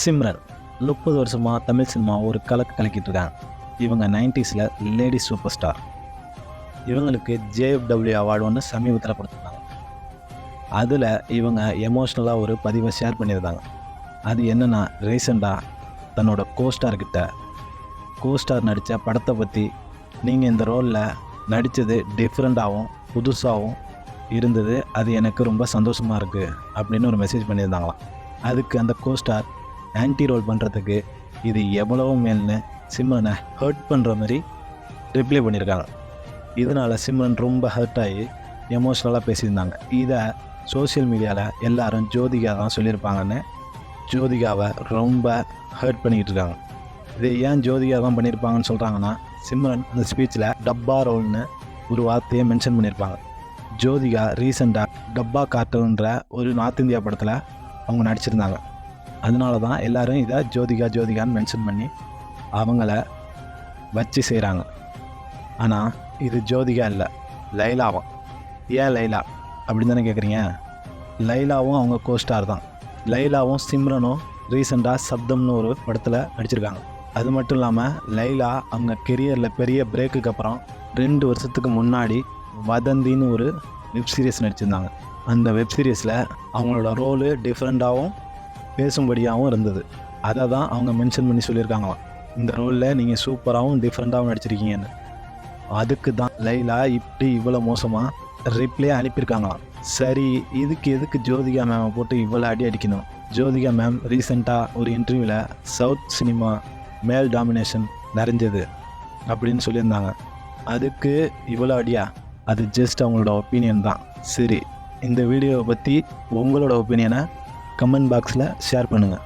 சிம்ரன் முப்பது வருஷமாக தமிழ் சினிமா ஒரு கலக்கு கலக்கிட்டு இருக்காங்க. இவங்க நைன்டிஸில் லேடி சூப்பர் ஸ்டார். இவங்களுக்கு ஜேஎஃப்டபிள்யூ அவார்டு ஒன்று சமீபத்தில் கொடுத்துருந்தாங்க. அதில் இவங்க எமோஷ்னலாக ஒரு பதிவை ஷேர் பண்ணியிருந்தாங்க. அது என்னென்னா ரீசெண்டாக தன்னோட கோஸ்டார்கிட்ட கோஸ்டார் நடித்த படத்தை பற்றி நீங்கள் இந்த ரோலில் நடித்தது டிஃப்ரெண்ட்டாகவும் புதுசாகவும் இருந்தது. அது எனக்கு ரொம்ப சந்தோஷமாக இருக்குது அப்படின்னு ஒரு மெசேஜ் பண்ணியிருந்தாங்களாம். அதுக்கு அந்த கோஸ்டார் ஆன்டி ரோல் பண்ணுறதுக்கு இது எவ்வளவோ மேல்னு சிம்ரனை ஹர்ட் பண்ணுற மாதிரி ரிப்ளை பண்ணியிருக்காங்க இதனால் சிம்ரன் ரொம்ப ஹர்ட் ஆகி எமோஷ்னலாக பேசியிருந்தாங்க. இதை சோஷியல் மீடியாவில் எல்லாரும் ஜோதிகா தான் சொல்லியிருப்பாங்கன்னு ஜோதிகாவை ரொம்ப ஹர்ட் பண்ணிக்கிட்டு இருக்காங்க. இது ஏன் ஜோதிகா தான் பண்ணியிருப்பாங்கன்னு சொல்கிறாங்கன்னா சிம்ரன் அந்த ஸ்பீச்சில் டப்பா ரோல்னு ஒரு வார்த்தையை மென்ஷன் பண்ணியிருப்பாங்க. ஜோதிகா ரீசெண்டாக டப்பா கார்ட்டூன்ற ஒரு நார்த் இந்தியா படத்தில் அவங்க நடிச்சிருந்தாங்க. அதனால தான் எல்லோரும் இதை ஜோதிகா ஜோதிகான்னு மென்ஷன் பண்ணி அவங்கள வச்சு செய்கிறாங்க ஆனால் இது ஜோதிகா இல்லை லைலாவும். ஏன் லைலா? அப்படின்னு தானே கேட்குறீங்க லைலாவும் அவங்க கோஸ்டார் தான். லைலாவும் சிம்ரனும் ரீசெண்டாக சப்தம்னு ஒரு படத்தில் நடிச்சிருக்காங்க. அது மட்டும் இல்லாமல் லைலா அவங்க கெரியரில் பெரிய பிரேக்குக்கு அப்புறம் ரெண்டு வருஷத்துக்கு முன்னாடி வதந்தின்னு ஒரு வெப் சீரிஸ் நடிச்சிருந்தாங்க. அந்த வெப் சீரிஸில் அவங்களோட ரோலு டிஃப்ரெண்ட்டாகவும் பேசும்படியாகவும் இருந்தது. அதை தான் அவங்க மென்ஷன் பண்ணி சொல்லியிருக்காங்களாம். இந்த ரோலில் நீங்கள் சூப்பராகவும் டிஃப்ரெண்ட்டாகவும் நடிச்சிருக்கீங்கன்னு. அதுக்கு தான் லைலா இப்படி இவ்வளோ மோசமாக ரிப்ளே அனுப்பியிருக்காங்களாம். சரி இதுக்கு எதுக்கு ஜோதிகா மேமை போட்டு இவ்வளோ அடி அடிக்கணும்? ஜோதிகா மேம் ரீசெண்டாக ஒரு இன்டர்வியூவில் சவுத் சினிமா மேல் டாமினேஷன் நிறைஞ்சது அப்படின்னு சொல்லியிருந்தாங்க. அதுக்கு இவ்வளோ அடியா? அது ஜஸ்ட் அவங்களோட ஒப்பீனியன் தான். சரி இந்த வீடியோவை பற்றி உங்களோட ஒப்பீனியனை கமெண்ட் பாக்ஸில் ஷேர் பண்ணுங்கள்